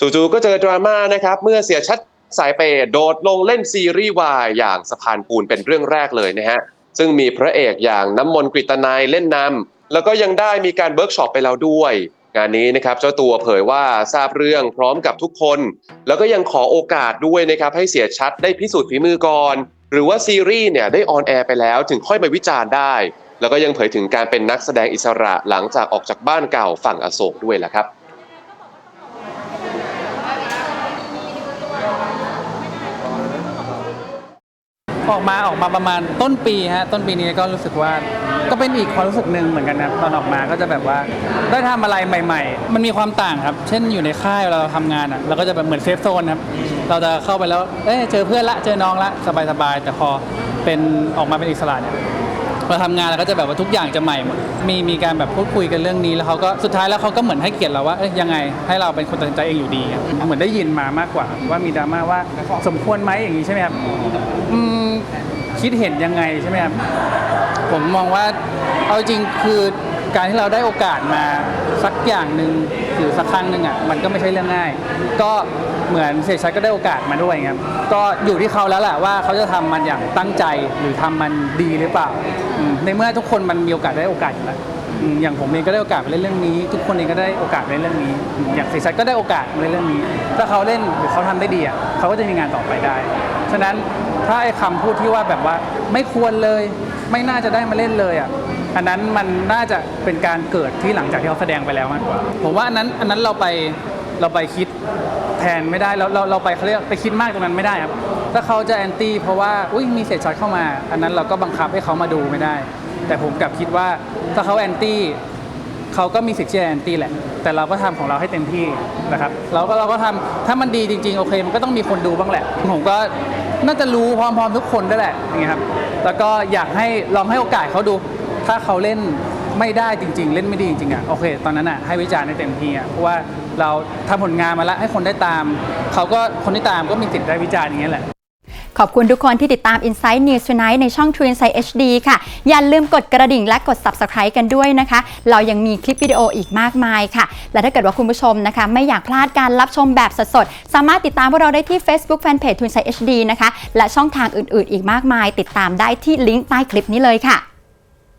จู่ๆก็เจอดราม่านะครับเมื่อเสียชัดสายเปย์โดดลงเล่นซีรีส์วายอย่างสะพานปูนเป็นเรื่องแรกเลยนะฮะซึ่งมีพระเอกอย่างน้ำมนต์กฤตนายเล่นนำแล้วก็ยังได้มีการเบิร์กช็อปไปแล้วด้วย งานนี้นะครับเจ้าตัวเผยว่าทราบเรื่องพร้อมกับทุกคน แล้วก็ยังขอโอกาสด้วยนะครับให้เสียชัดได้พิสูจน์ฝีมือก่อน หรือว่าซีรีส์เนี่ยได้ออนแอร์ไปแล้วถึงค่อยมาวิจารณ์ได้ แล้วก็ยังเผยถึงการเป็นนักแสดงอิสระหลังจากออกจากบ้านเก่าฝั่งอโศกด้วยแหละครับ ออกมาออกมาประมาณต้นปีฮะต้นปีนี้ก็รู้สึกว่าก็เป็นอีกความรู้สึกหนึ่งเหมือนกันนะตอนออกมาก็จะแบบว่าได้ทำอะไรใหม่ ๆ มันมีความต่างครับ เช่นอยู่ในค่ายเวลาเราทำงานอะเราก็จะแบบเหมือนเซฟโซนครับเราจะเข้าไปแล้วเอ้ยเจอเพื่อนละเจอน้องละสบายๆแต่พอเป็นออกมาเป็นอิสระเนี่ย เราทำงานเราก็จะแบบว่าทุกอย่างจะใหม่หมดมีมีการแบบพูดคุยกันเรื่องนี้แล้วเขาก็สุดท้ายแล้วเขาก็เหมือนให้เกียรติเราว่าเอ้ยยังไง ให้เราเป็นคนตัดสินใจเองอยู่ดีอะเหมือนได้ยินมามากกว่า ว่ามีดราม่าว่าสมควรไหมอย่างนี้ใช่ไหมครับอืมคิดเห็นยังไงใช่ไหมครับผมมองว่าเอาจริงคือการที่เราได้โอกาสมาสักอย่างหนึ่งหรือสักครั้งหนึ่งอะมันก็ไม่ใช่เรื่องง่าย ก็ เหมือนเสกชัดก็ได้โอกาสมาด้วยครับก็อยู่ที่เขาแล้วแหละว่าเขาจะทำมันอย่างตั้งใจหรือทำมันดีหรือเปล่า ในเมื่อทุกคนมันมีโอกาสได้โอกาสอยู่แล้วอย่างผมเองก็ได้โอกาสไปเล่นเรื่องนี้ ทุกคนเองก็ได้โอกาสไปเล่นเรื่องนี้ อย่างเสกชัดก็ได้โอกาสเล่นเรื่องนี้ ถ้าเขาเล่นหรือเขาทำได้ดีอะเขาก็จะมีงานต่อไปได้ ฉะนั้นถ้าไอ้คำพูดที่ว่าแบบว่าไม่ควรเลยไม่น่าจะได้มาเล่นเลยอะอันนั้นมันน่าจะเป็นการเกิดที่หลังจากที่เขาแสดงไปแล้วมากกว่าผมว่าอันนั้นอันนั้นเราไป เราไปคิดแทนไม่ได้เราเราเราไปเขาเรียกไปคิดมากตรงนั้นไม่ได้ครับถ้าเขาจะแอนตี้เพราะว่าอุ้ยมีเศษช็อตเข้ามา อันนั้นเราก็บังคับให้เขามาดูไม่ได้ แต่ผมกลับคิดว่าถ้าเขาแอนตี้เขาก็มีสิทธิ์ที่จะแอนตี้แหละ แต่เราก็ทำของเราให้เต็มที่นะครับเราก็เราก็ทำถ้ามันดีจริงๆโอเค มันก็ต้องมีคนดูบ้างแหละ ผมก็น่าจะรู้พร้อมๆทุกคนด้วยแหละอย่างเงี้ยครับแล้วก็อยากให้ลองให้โอกาสเขาดู ถ้าเขาเล่นไม่ได้จริง ๆ เล่นไม่ดีจริงๆอะโอเค ตอนนั้นอะให้วิจารณ์ให้เต็มที่อะเพราะว่า เราทำผลงานมาแล้วให้คนได้ตาม เขาก็คนที่ตามก็มีสิทธิ์ได้วิจารณ์อย่างเงี้แหละ ขอบคุณทุกคนที่ติดตาม Inside News Tonight ในช่อง True Insight HD ค่ะ อย่าลืมกดกระดิ่งและกด Subscribe กันด้วยนะคะ เรายังมีคลิปวิดีโออีกมากมายค่ะ และถ้าเกิดว่าคุณผู้ชมนะคะ ไม่อยากพลาดการรับชมแบบสดๆ สามารถติดตามพวกเราได้ที่ Facebook Fanpage True Insight HD นะคะ และช่องทางอื่นๆ อีกมากมาย ติดตามได้ที่ลิงก์ใต้คลิปนี้เลยค่ะ